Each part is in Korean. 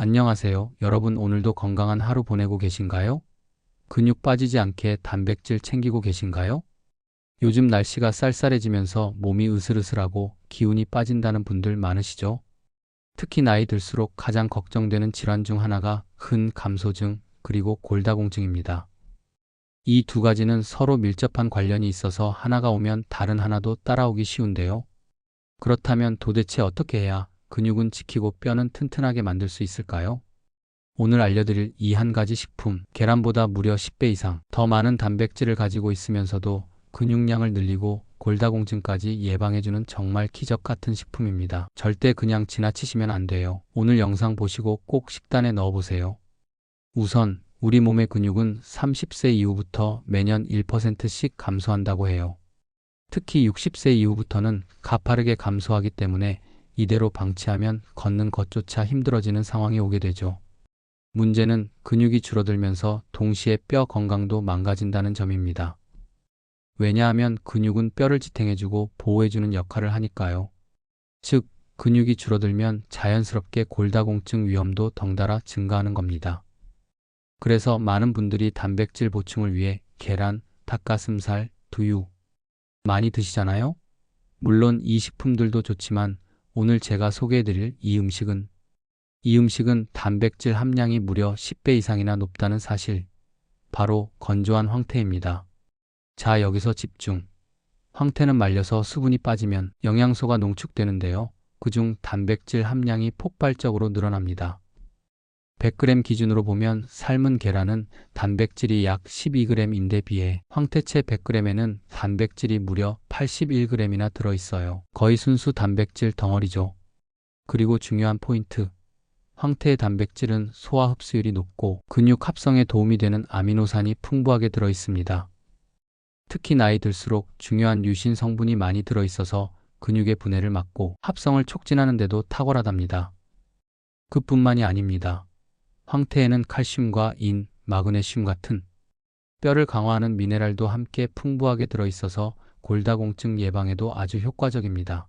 안녕하세요. 여러분 오늘도 건강한 하루 보내고 계신가요? 근육 빠지지 않게 단백질 챙기고 계신가요? 요즘 날씨가 쌀쌀해지면서 몸이 으슬으슬하고 기운이 빠진다는 분들 많으시죠? 특히 나이 들수록 가장 걱정되는 질환 중 하나가 흔 감소증 그리고 골다공증입니다. 이 두 가지는 서로 밀접한 관련이 있어서 하나가 오면 다른 하나도 따라오기 쉬운데요. 그렇다면 도대체 어떻게 해야 근육은 지키고 뼈는 튼튼하게 만들 수 있을까요? 오늘 알려드릴 이 한 가지 식품, 계란보다 무려 10배 이상 더 많은 단백질을 가지고 있으면서도 근육량을 늘리고 골다공증까지 예방해주는 정말 기적 같은 식품입니다. 절대 그냥 지나치시면 안 돼요. 오늘 영상 보시고 꼭 식단에 넣어보세요. 우선, 우리 몸의 근육은 30세 이후부터 매년 1%씩 감소한다고 해요. 특히 60세 이후부터는 가파르게 감소하기 때문에 이대로 방치하면 걷는 것조차 힘들어지는 상황이 오게 되죠. 문제는 근육이 줄어들면서 동시에 뼈 건강도 망가진다는 점입니다. 왜냐하면 근육은 뼈를 지탱해주고 보호해주는 역할을 하니까요. 즉, 근육이 줄어들면 자연스럽게 골다공증 위험도 덩달아 증가하는 겁니다. 그래서 많은 분들이 단백질 보충을 위해 계란, 닭가슴살, 두유 많이 드시잖아요? 물론 이 식품들도 좋지만 오늘 제가 소개해드릴 이 음식은 이 음식은 단백질 함량이 무려 10배 이상이나 높다는 사실. 바로 건조한 황태입니다. 자, 여기서 집중. 황태는 말려서 수분이 빠지면 영양소가 농축되는데요. 그중 단백질 함량이 폭발적으로 늘어납니다. 100g 기준으로 보면 삶은 계란은 단백질이 약 12g인데 비해 황태채 100g에는 단백질이 무려 81g이나 들어있어요. 거의 순수 단백질 덩어리죠. 그리고 중요한 포인트. 황태의 단백질은 소화 흡수율이 높고 근육 합성에 도움이 되는 아미노산이 풍부하게 들어있습니다. 특히 나이 들수록 중요한 유신 성분이 많이 들어있어서 근육의 분해를 막고 합성을 촉진하는 데도 탁월하답니다. 그뿐만이 아닙니다. 황태에는 칼슘과 인, 마그네슘 같은 뼈를 강화하는 미네랄도 함께 풍부하게 들어있어서 골다공증 예방에도 아주 효과적입니다.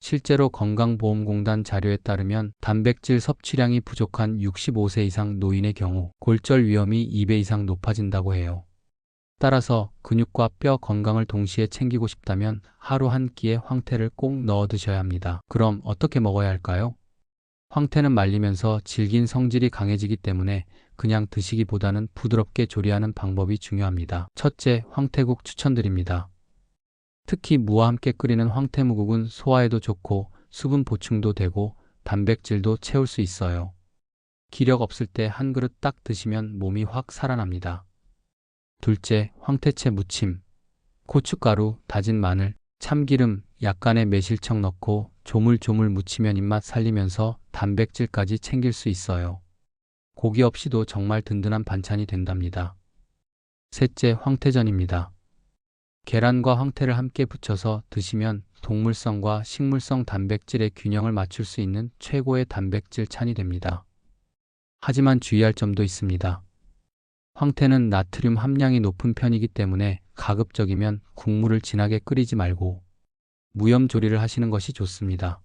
실제로 건강보험공단 자료에 따르면 단백질 섭취량이 부족한 65세 이상 노인의 경우 골절 위험이 2배 이상 높아진다고 해요. 따라서 근육과 뼈 건강을 동시에 챙기고 싶다면 하루 한 끼에 황태를 꼭 넣어 드셔야 합니다. 그럼 어떻게 먹어야 할까요? 황태는 말리면서 질긴 성질이 강해지기 때문에 그냥 드시기보다는 부드럽게 조리하는 방법이 중요합니다. 첫째, 황태국 추천드립니다. 특히 무와 함께 끓이는 황태무국은 소화에도 좋고 수분 보충도 되고 단백질도 채울 수 있어요. 기력 없을 때 한 그릇 딱 드시면 몸이 확 살아납니다. 둘째, 황태채 무침. 고춧가루, 다진 마늘, 참기름, 약간의 매실청 넣고 조물조물 무치면 입맛 살리면서 단백질까지 챙길 수 있어요. 고기 없이도 정말 든든한 반찬이 된답니다. 셋째, 황태전입니다. 계란과 황태를 함께 부쳐서 드시면 동물성과 식물성 단백질의 균형을 맞출 수 있는 최고의 단백질 찬이 됩니다. 하지만 주의할 점도 있습니다. 황태는 나트륨 함량이 높은 편이기 때문에 가급적이면 국물을 진하게 끓이지 말고 무염 조리를 하시는 것이 좋습니다.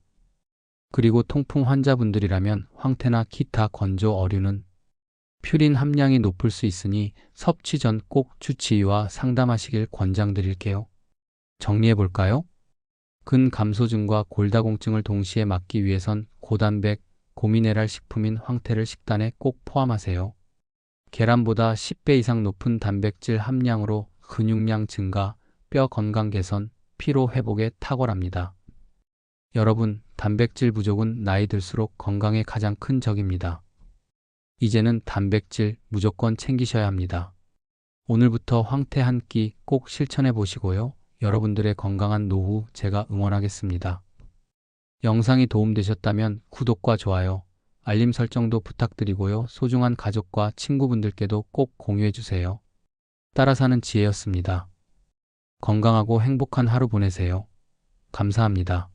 그리고 통풍 환자분들이라면 황태나 기타 건조 어류는 퓨린 함량이 높을 수 있으니 섭취 전 꼭 주치의와 상담하시길 권장드릴게요. 정리해 볼까요? 근 감소증과 골다공증을 동시에 막기 위해선 고단백, 고미네랄 식품인 황태를 식단에 꼭 포함하세요. 계란보다 10배 이상 높은 단백질 함량으로 근육량 증가, 뼈 건강 개선, 피로 회복에 탁월합니다. 여러분, 단백질 부족은 나이 들수록 건강에 가장 큰 적입니다. 이제는 단백질 무조건 챙기셔야 합니다. 오늘부터 황태 한 끼 꼭 실천해 보시고요. 여러분들의 건강한 노후 제가 응원하겠습니다. 영상이 도움되셨다면 구독과 좋아요, 알림 설정도 부탁드리고요. 소중한 가족과 친구분들께도 꼭 공유해 주세요. 따라 사는 지혜였습니다. 건강하고 행복한 하루 보내세요. 감사합니다.